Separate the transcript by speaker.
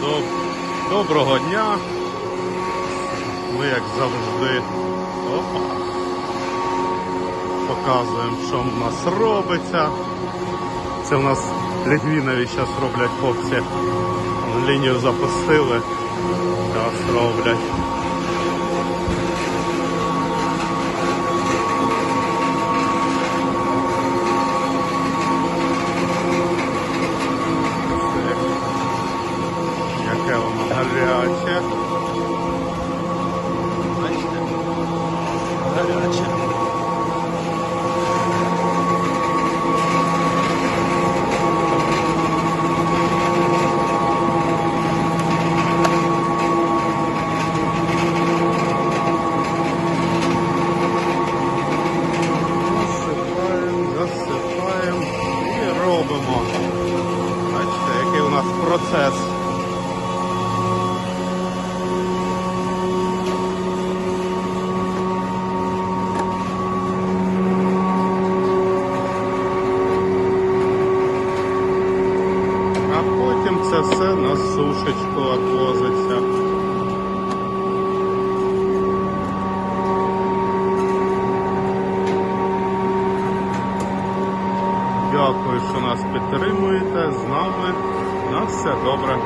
Speaker 1: Доб- Доброго дня. Ми як завжди. Опа. Показуємо, що в нас робиться. Це в нас Лігвінові зараз роблять хлопці. Лінію запустили. Зараз роблять. Гаряче.
Speaker 2: Бачите?
Speaker 1: Засипаємо, засипаємо і робимо. Бачите, який у нас процес. Це все на сушечку відвозиться. Дякую, що нас підтримуєте. З нами на все добре.